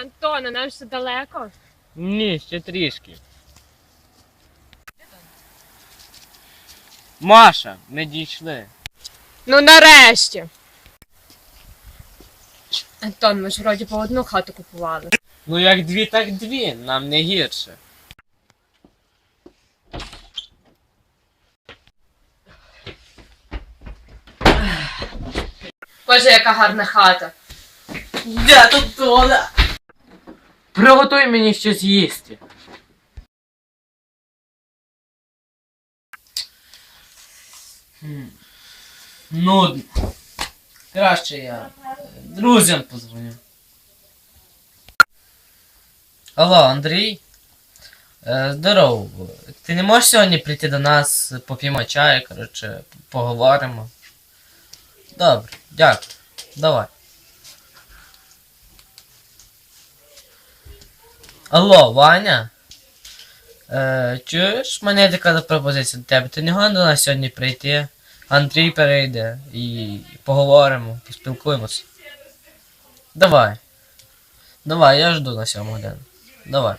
Антоне, нам ще далеко. Ні, ще трішки. Маша, ми дійшли. Ну нарешті. Антон, ми ж вроді по одну хату купували. Ну як дві, так дві, нам не гірше. Боже, яка гарна хата. Де тут Толя? Приготуй мені щось їсти. Нудно. Краще я друзям позвоню. Алло, Андрій? Е, здорово. Ти не можеш сьогодні прийти до нас, поп'ємо чаю, коротше, поговоримо. Добре, дякую. Давай. Алло, Ваня? Е, чуєш, в мене є така пропозиція до тебе. Ти не гонда на сьогодні прийти? Андрій перейде і поговоримо, поспілкуємося. Давай. Давай, я жду на 7 годину. Давай.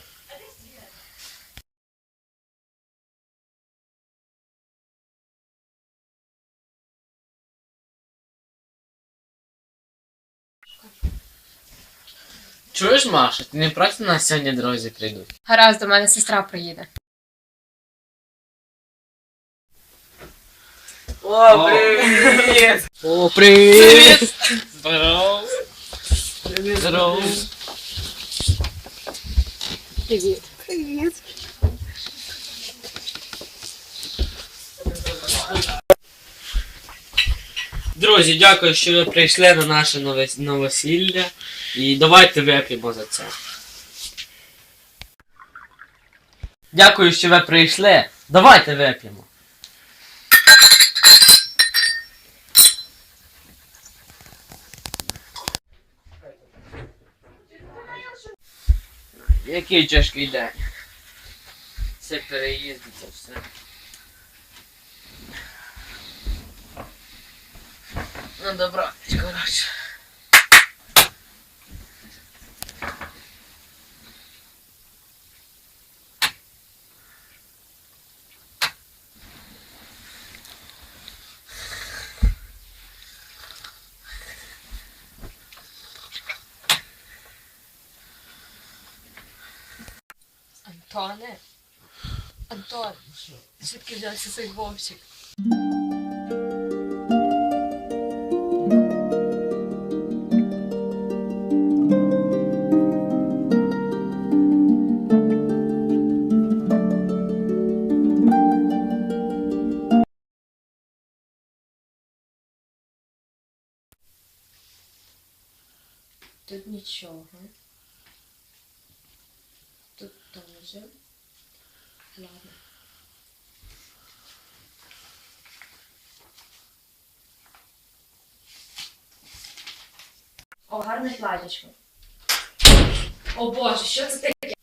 Чуєш, Маша, ти не проти нас сьогодні друзі прийдуть? Гаразд, до мене сестра приїде. О, привіт! О, привіт! Здорово! Здорово! Привіт. Друзі, дякую, що ви прийшли на наше нове- новосілля. І давайте вип'ємо за це. Дякую, що ви прийшли. Давайте вип'ємо. Який тяжкий день. Це переїзди, це все. Ну добро, коротше. Антоне? Антон, звідки взявся цей вовчик? Тут нічого. Теж. Ладно. О, гарне платячко. О Боже, що це таке?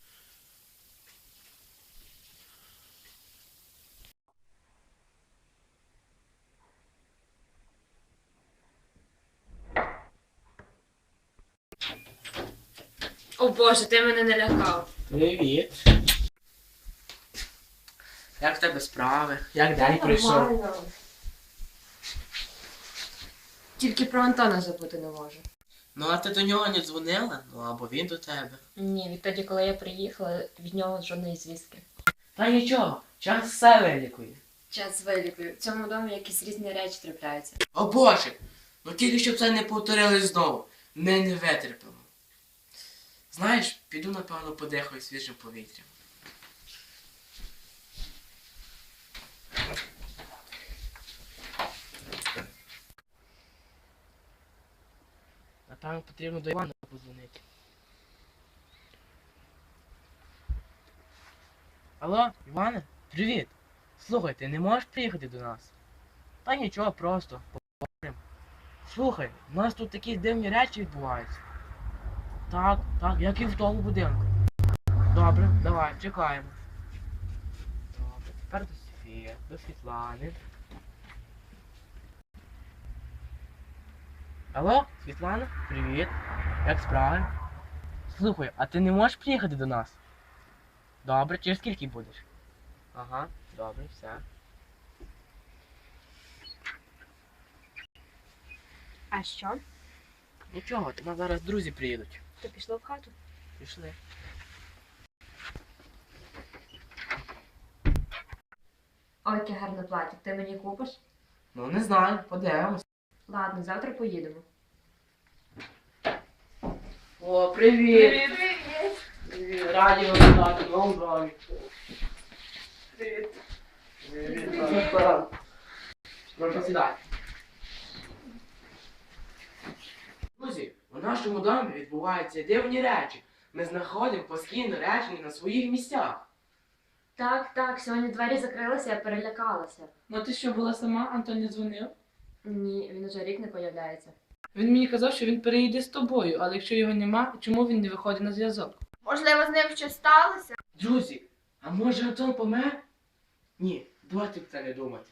О Боже, ти мене не лякав. Привіт. Як в тебе справи? Як день прийшов? Нормально. Тільки про Антона забути не можу. Ну а ти до нього не дзвонила? Ну або він до тебе. Ні, відтоді, коли я приїхала, від нього жодної звістки. Та нічого, час все вилікує. Час вилікую. В цьому домі якісь різні речі трапляються. О Боже! Ну тільки щоб це не повторили знову. Ми не витерпимо. Знаєш, піду, напевно, подихаю свіжим повітрям. Напевно, потрібно до Івана позвонити. Алло, Іване, привіт! Слухай, ти не можеш приїхати до нас? Та нічого, просто поговоримо. Слухай, у нас тут такі дивні речі відбуваються. Так, так, як і в тому будинку. Добре, давай, чекаємо. Добре, тепер до Софії, до Світлани. Алло, Світлана, привіт. Як справи? Слухай, а ти не можеш приїхати до нас? Добре, через скільки будеш? Ага, добре, все. А що? Нічого, до нас зараз друзі приїдуть. То пішло в хату? Пішли. Ой, яке гарне плаття. Ти мені купиш? Ну не знаю, подивимось. Ладно, завтра поїдемо. О, привіт! Привіт! Привіт! Раді вас вітати в новому домі. Привіт! Привіт! Прошу сідати. Друзі, у нашому домі відбуваються дивні речі. Ми знаходимо постійно речі на своїх місцях. Так, так, сьогодні двері закрилися, я перелякалася. Ну ти що була сама, Антон не дзвонив? Ні, він уже рік не появляється. Він мені казав, що він переїде з тобою, але якщо його нема, чому він не виходить на зв'язок? Можливо, з ним щось сталося? Друзі, а може Антон помер? Ні, давайте про це не думати.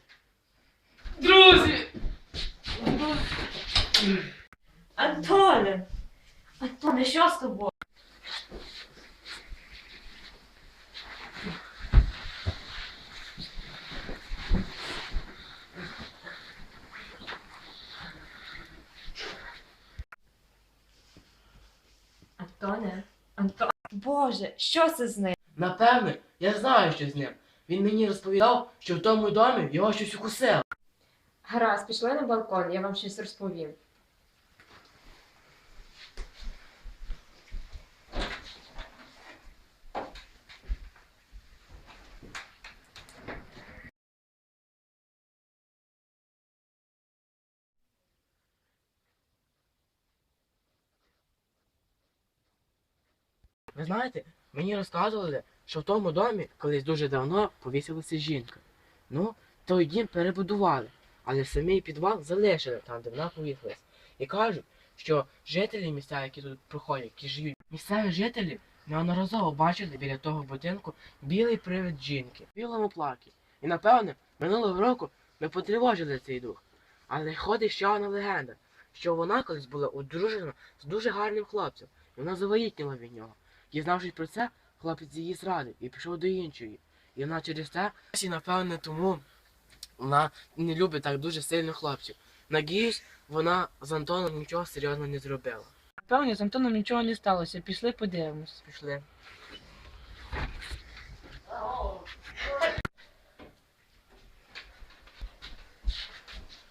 Друзі! Антоне! Антоне, що з тобою? Антоне? Антон... Боже, що це з ним? Напевне, я знаю, що з ним. Він мені розповідав, що в тому домі його щось укусило. Гаразд, пішли на балкон, я вам щось розповім. Ви знаєте, мені розказували, що в тому домі колись дуже давно повісилася жінка. Ну, той дім перебудували, але самий підвал залишили там, де вона повісилась. І кажуть, що жителі місця, які тут проходять, які живуть, місцеві жителі неодноразово бачили біля того будинку білий привид жінки в білому плакі. І напевне, минулого року ми потривожили цей дух. Але ходить ще одна легенда, що вона колись була одружена з дуже гарним хлопцем, і вона завагітніла від нього. Дізнавшись про це, хлопець її зрадив і пішов до іншої. І вона через це, і напевне тому вона не любить так дуже сильно хлопців. Надіюсь, вона з Антоном нічого серйозного не зробила. Певні, з Антоном нічого не сталося, пішли подивимось. Пішли.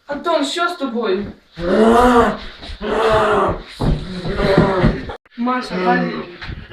Антон, що з тобою? Маша, Валерій.